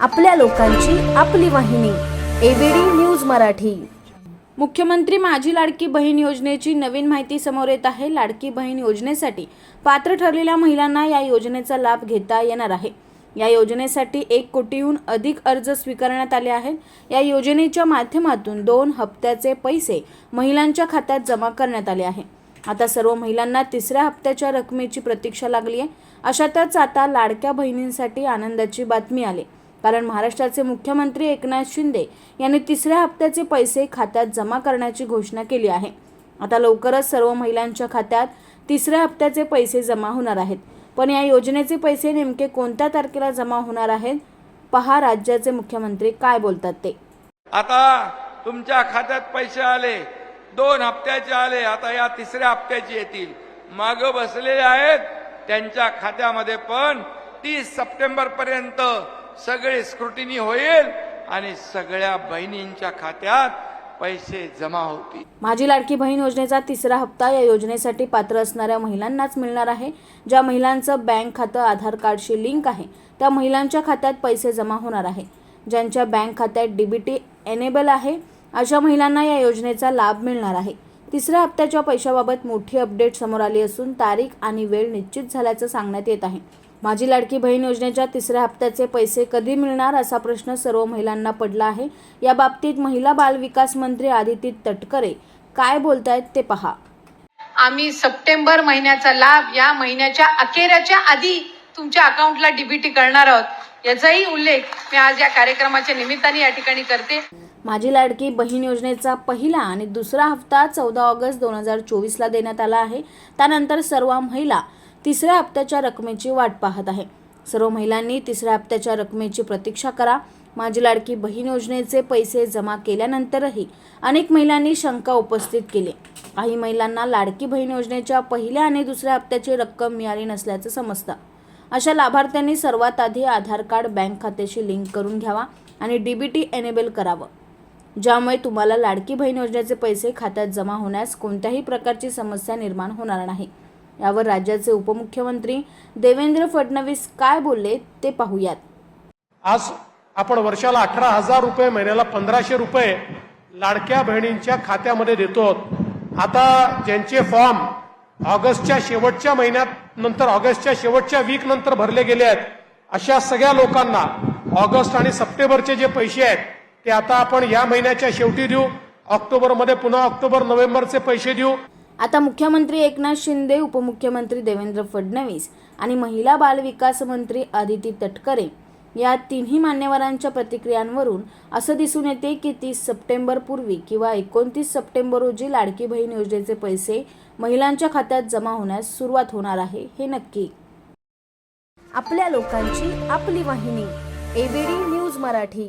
आपल्या लोकांची आपली वाहिनी एबीडी न्यूज मराठी. मुख्यमंत्री माझी लाडकी बहीण योजनेची नवीन माहिती समोर येत आहे. लाडकी बहीण योजनेसाठी पात्र ठरलेल्या महिलांना या योजनेचा लाभ घेता येणार आहे. या योजनेसाठी एक कोटीहून अधिक अर्ज स्वीकारण्यात आले आहेत. या योजनेच्या माध्यमातून दोन हप्त्याचे पैसे महिलांच्या खात्यात जमा करण्यात आले आहे. आता सर्व महिलांना तिसऱ्या हप्त्याच्या रकमेची प्रतीक्षा लागली आहे. अशातच आता लाडक्या बहिणींसाठी आनंदाची बातमी आली. कारण महाराष्ट्राचे मुख्यमंत्री एकनाथ शिंदे यांनी तिसऱ्या हप्त्याचे पैसे खात्यात जमा करण्याची घोषणा केली आहे. आता लवकरच सर्व महिलांच्या खात्यात तिसऱ्या हप्त्याचे पैसे जमा होणार आहेत. पण या योजनेचे पैसे नेमके कोणत्या तारखेला जमा होणार आहेत पहा राज्याचे मुख्यमंत्री काय बोलतात ते. आता तुमच्या खात्यात पैसे आले दोन हप्त्याचे आले आता या तिसऱ्या हप्त्याचे येतील. माग बसलेले आहेत त्यांच्या खात्यामध्ये पण तीस सप्टेंबर पर्यंत सगळे स्क्रुटिनी होईल आणि सगळ्या बहिणींच्या खात्यात पैसे जमा होतील. माझी लाडकी बहीण योजनेचा तिसरा हप्ता या योजनेसाठी पात्र असणाऱ्या महिलांनाच मिळणार आहे. ज्या महिलांचं बँक खातं आधार कार्डशी लिंक आहे त्या महिलांच्या खात्यात पैसे जमा होणार आहे. ज्यांच्या बँक खात्यात डीबीटी एनेबल आहे अशा महिलांना या योजनेचा लाभ मिळणार आहे. तिसऱ्या हप्त्याच्या पैशाबाबत मोठी अपडेट समोर आली असून तारीख आणि वेळ निश्चित झाल्याचं सांगण्यात येत आहे. माझी लाडकी बहीण योजनेच्या तिसऱ्या हप्त्याचे पैसे कधी मिळणार असा प्रश्न सर्व महिलांना पडला आहे. या बाबतीत महिला बाल विकास मंत्री आदिती तटकरे काय बोलतायत ते पहा. आम्ही सप्टेंबर महिन्याचा लाभ या महिन्याच्या अखेरच्या आधी तुमच्या अकाउंटला डीबीटी करणार आहोत. याचाही उल्लेख मी आज या कार्यक्रमाच्या निमित्ताने या ठिकाणी करते. माझी लाडकी बहीण योजनेचा पहिला आणि दुसरा हप्ता चौदा ऑगस्ट दोन हजार चोवीसला देण्यात आला आहे. त्यानंतर सर्व महिला तिसऱ्या हप्त्याच्या रकमेची वाट पाहत आहे. सर्व महिलांनी तिसऱ्या हप्त्याच्या रकमेची प्रतीक्षा करा. माझी लाडकी बहीण योजनेचे पैसे जमा केल्यानंतरही अनेक महिलांनी शंका उपस्थित केली. काही महिलांना लाडकी बहीण योजनेच्या पहिल्या आणि दुसऱ्या हप्त्याची रक्कम मिळाली नसल्याचं समजतं. अशा लाभार्थ्यांनी सर्वात आधी आधार कार्ड बँक खात्याशी लिंक करून घ्यावा आणि डीबीटी एनेबल करावं. ज्यामुळे तुम्हाला लाडकी बहीण योजनेचे पैसे खात्यात जमा होण्यास कोणत्याही प्रकारची समस्या निर्माण होणार नाही. यावर राज्याचे उपमुख्यमंत्री देवेंद्र फडणवीस काय बोलले ते पाहूयात. आज आपण वर्षाला अठरा हजार रुपये महिन्याला पंधराशे रुपये लाडक्या बहिणींच्या खात्यामध्ये देतो आता ज्यांचे फॉर्म ऑगस्टच्या शेवटच्या महिन्यात नंतर ऑगस्टच्या शेवटच्या वीक नंतर भरले गेले आहेत अशा सगळ्या लोकांना ऑगस्ट आणि सप्टेंबरचे जे पैसे आहेत ते आता आपण या महिन्याच्या शेवटी देऊ. ऑक्टोबरमध्ये पुन्हा ऑक्टोबर नोव्हेंबरचे पैसे देऊ. आता मुख्यमंत्री एकनाथ शिंदे उपमुख्यमंत्री देवेंद्र फडणवीस आणि महिला बाल विकास मंत्री आदिती तटकरे या तिन्ही मान्यवरांच्या प्रतिक्रियांवरून असं दिसून येते की तीस सप्टेंबर पूर्वी किंवा एकोणतीस सप्टेंबर रोजी लाडकी बहीण योजनेचे पैसे महिलांच्या खात्यात जमा होण्यास सुरुवात होणार आहे हे नक्की. आपल्या लोकांची आपली वाहिनी एबीडी न्यूज मराठी.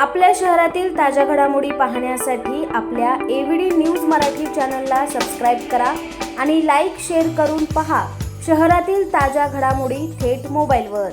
आपल्या शहरातील ताज्या घडामोडी पाहण्यासाठी आपल्या ए एव्हीडी न्यूज मराठी चॅनलला सबस्क्राईब करा आणि लाईक शेअर करून पहा शहरातील ताज्या घडामोडी थेट मोबाईलवर.